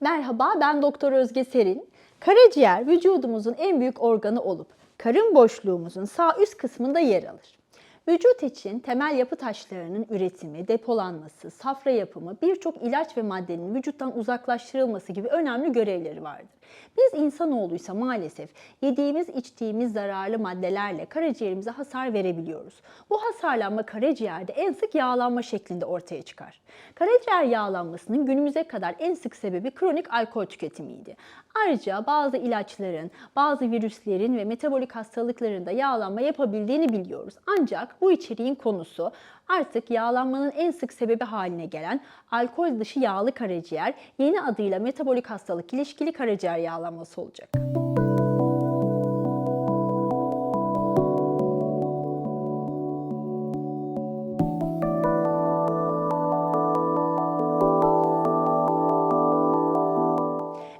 Merhaba ben Doktor Özge Serin. Karaciğer vücudumuzun en büyük organı olup karın boşluğumuzun sağ üst kısmında yer alır. Vücut için temel yapı taşlarının üretimi, depolanması, safra yapımı, birçok ilaç ve maddenin vücuttan uzaklaştırılması gibi önemli görevleri vardır. Biz insanoğluysa maalesef yediğimiz, içtiğimiz zararlı maddelerle karaciğerimize hasar verebiliyoruz. Bu hasarlanma karaciğerde en sık yağlanma şeklinde ortaya çıkar. Karaciğer yağlanmasının günümüze kadar en sık sebebi kronik alkol tüketimiydi. Ayrıca bazı ilaçların, bazı virüslerin ve metabolik hastalıkların da yağlanma yapabildiğini biliyoruz. Ancak bu içeriğin konusu artık yağlanmanın en sık sebebi haline gelen alkol dışı yağlı karaciğer, yeni adıyla metabolik hastalık ilişkili karaciğer yağlanması olacak.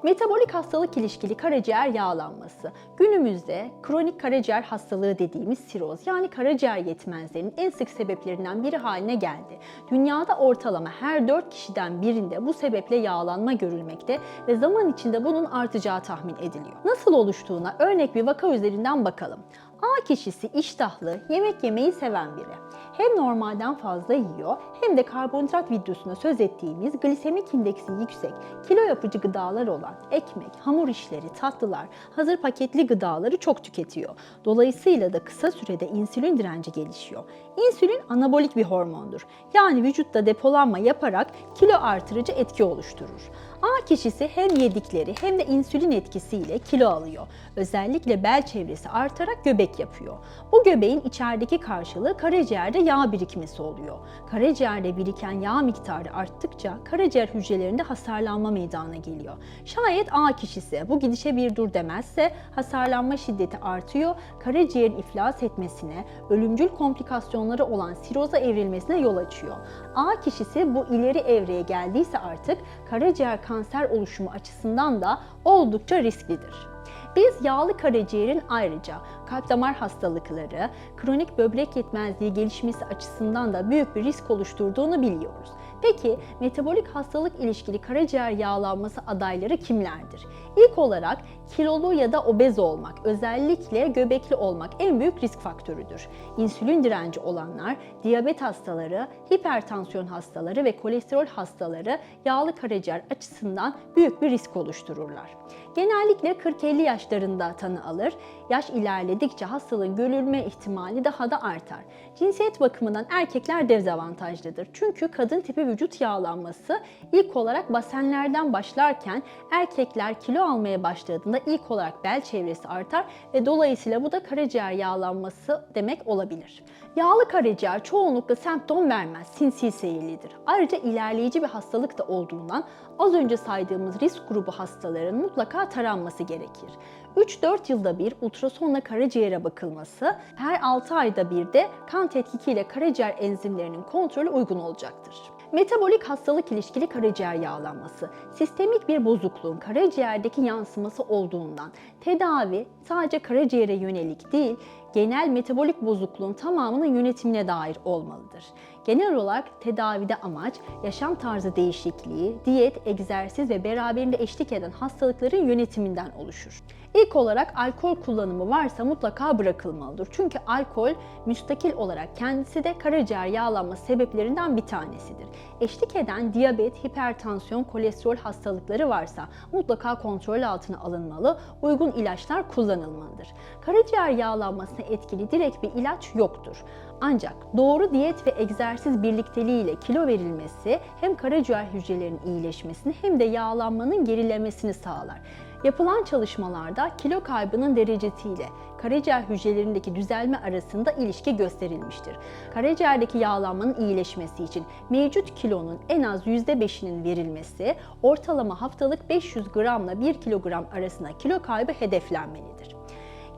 Metabolik hastalık ilişkili karaciğer yağlanması. Günümüzde kronik karaciğer hastalığı dediğimiz siroz yani karaciğer yetmezliğinin en sık sebeplerinden biri haline geldi. Dünyada ortalama her 4 kişiden birinde bu sebeple yağlanma görülmekte ve zaman içinde bunun artacağı tahmin ediliyor. Nasıl oluştuğuna örnek bir vaka üzerinden bakalım. A kişisi iştahlı, yemek yemeyi seven biri. Hem normalden fazla yiyor hem de karbonhidrat videosunda söz ettiğimiz glisemik indeksi yüksek, kilo yapıcı gıdalar olan ekmek, hamur işleri, tatlılar, hazır paketli gıdaları çok tüketiyor. Dolayısıyla da kısa sürede insülin direnci gelişiyor. İnsülin anabolik bir hormondur. Yani vücutta depolanma yaparak kilo artırıcı etki oluşturur. A kişisi hem yedikleri hem de insülin etkisiyle kilo alıyor. Özellikle bel çevresi artarak göbek yapıyor. Bu göbeğin içerideki karşılığı karaciğerde yağ birikmesi oluyor. Karaciğerde biriken yağ miktarı arttıkça karaciğer hücrelerinde hasarlanma meydana geliyor. Şayet A kişisi bu gidişe bir dur demezse hasarlanma şiddeti artıyor, karaciğerin iflas etmesine, ölümcül komplikasyonları olan siroza evrilmesine yol açıyor. A kişisi bu ileri evreye geldiyse artık karaciğer kanser oluşumu açısından da oldukça risklidir. Biz yağlı karaciğerin ayrıca kalp damar hastalıkları, kronik böbrek yetmezliği gelişmesi açısından da büyük bir risk oluşturduğunu biliyoruz. Peki metabolik hastalık ilişkili karaciğer yağlanması adayları kimlerdir? İlk olarak kilolu ya da obez olmak, özellikle göbekli olmak en büyük risk faktörüdür. İnsülin direnci olanlar, diyabet hastaları, hipertansiyon hastaları ve kolesterol hastaları yağlı karaciğer açısından büyük bir risk oluştururlar. Genellikle 40-50 yaşlarında tanı alır. Yaş ilerledikçe hastalığın görülme ihtimali daha da artar. Cinsiyet bakımından erkekler dezavantajlıdır. Çünkü kadın tipi vücut yağlanması ilk olarak basenlerden başlarken erkekler kilo almaya başladığında ilk olarak bel çevresi artar ve dolayısıyla bu da karaciğer yağlanması demek olabilir. Yağlı karaciğer çoğunlukla semptom vermez, sinsi seyirlidir. Ayrıca ilerleyici bir hastalık da olduğundan az önce saydığımız risk grubu hastaların mutlaka taranması gerekir. 3-4 yılda bir ultrasonla karaciğere bakılması, her 6 ayda bir de kan tetkikiyle karaciğer enzimlerinin kontrolü uygun olacaktır. Metabolik hastalık ilişkili karaciğer yağlanması, sistemik bir bozukluğun karaciğerdeki yansıması olduğundan tedavi sadece karaciğere yönelik değil, genel metabolik bozukluğun tamamının yönetimine dair olmalıdır. Genel olarak tedavide amaç yaşam tarzı değişikliği, diyet, egzersiz ve beraberinde eşlik eden hastalıkların yönetiminden oluşur. İlk olarak alkol kullanımı varsa mutlaka bırakılmalıdır. Çünkü alkol müstakil olarak kendisi de karaciğer yağlanma sebeplerinden bir tanesidir. Eşlik eden diyabet, hipertansiyon, kolesterol hastalıkları varsa mutlaka kontrol altına alınmalı, uygun ilaçlar kullanılmalıdır. Karaciğer yağlanmasına etkili direkt bir ilaç yoktur. Ancak doğru diyet ve egzersiz birlikteliğiyle kilo verilmesi hem karaciğer hücrelerinin iyileşmesini hem de yağlanmanın gerilemesini sağlar. Yapılan çalışmalarda kilo kaybının derecesiyle karaciğer hücrelerindeki düzelme arasında ilişki gösterilmiştir. Karaciğerdeki yağlanmanın iyileşmesi için mevcut kilonun en az %5'inin verilmesi, ortalama haftalık 500 gramla 1 kilogram arasında kilo kaybı hedeflenmelidir.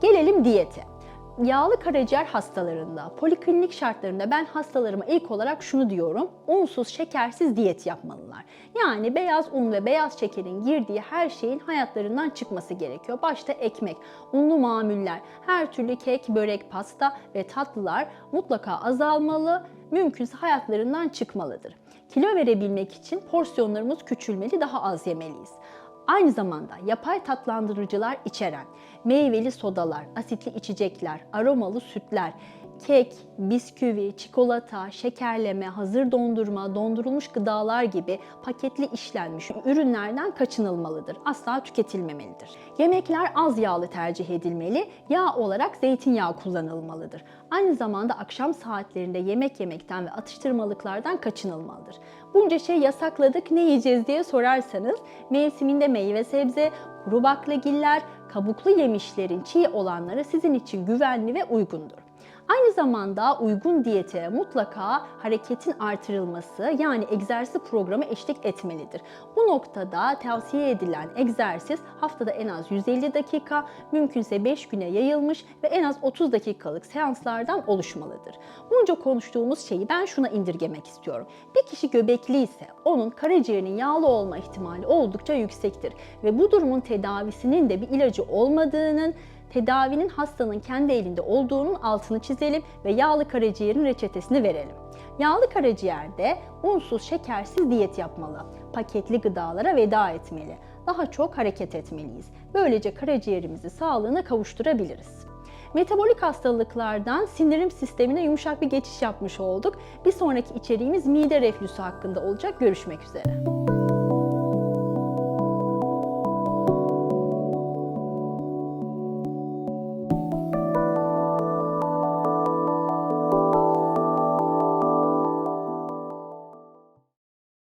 Gelelim diyete. Yağlı karaciğer hastalarında, poliklinik şartlarında ben hastalarıma ilk olarak şunu diyorum. Unsuz, şekersiz diyet yapmalılar. Yani beyaz un ve beyaz şekerin girdiği her şeyin hayatlarından çıkması gerekiyor. Başta ekmek, unlu mamuller, her türlü kek, börek, pasta ve tatlılar mutlaka azalmalı, mümkünse hayatlarından çıkmalıdır. Kilo verebilmek için porsiyonlarımız küçülmeli, daha az yemeliyiz. Aynı zamanda yapay tatlandırıcılar içeren meyveli sodalar, asitli içecekler, aromalı sütler, kek, bisküvi, çikolata, şekerleme, hazır dondurma, dondurulmuş gıdalar gibi paketli işlenmiş ürünlerden kaçınılmalıdır. Asla tüketilmemelidir. Yemekler az yağlı tercih edilmeli, yağ olarak zeytinyağı kullanılmalıdır. Aynı zamanda akşam saatlerinde yemek yemekten ve atıştırmalıklardan kaçınılmalıdır. Bunca şey yasakladık ne yiyeceğiz diye sorarsanız mevsiminde meyve sebze, kuru baklagiller, kabuklu yemişlerin çiğ olanları sizin için güvenli ve uygundur. Aynı zamanda uygun diyete mutlaka hareketin artırılması yani egzersiz programı eşlik etmelidir. Bu noktada tavsiye edilen egzersiz haftada en az 150 dakika, mümkünse 5 güne yayılmış ve en az 30 dakikalık seanslardan oluşmalıdır. Bunca konuştuğumuz şeyi ben şuna indirgemek istiyorum. Bir kişi göbekli ise onun karaciğerinin yağlı olma ihtimali oldukça yüksektir ve bu durumun tedavisinin de bir ilacı olmadığının tedavinin hastanın kendi elinde olduğunun altını çizelim ve yağlı karaciğerin reçetesini verelim. Yağlı karaciğerde unsuz, şekersiz diyet yapmalı. Paketli gıdalara veda etmeli. Daha çok hareket etmeliyiz. Böylece karaciğerimizi sağlığına kavuşturabiliriz. Metabolik hastalıklardan sindirim sistemine yumuşak bir geçiş yapmış olduk. Bir sonraki içeriğimiz mide reflüsü hakkında olacak. Görüşmek üzere.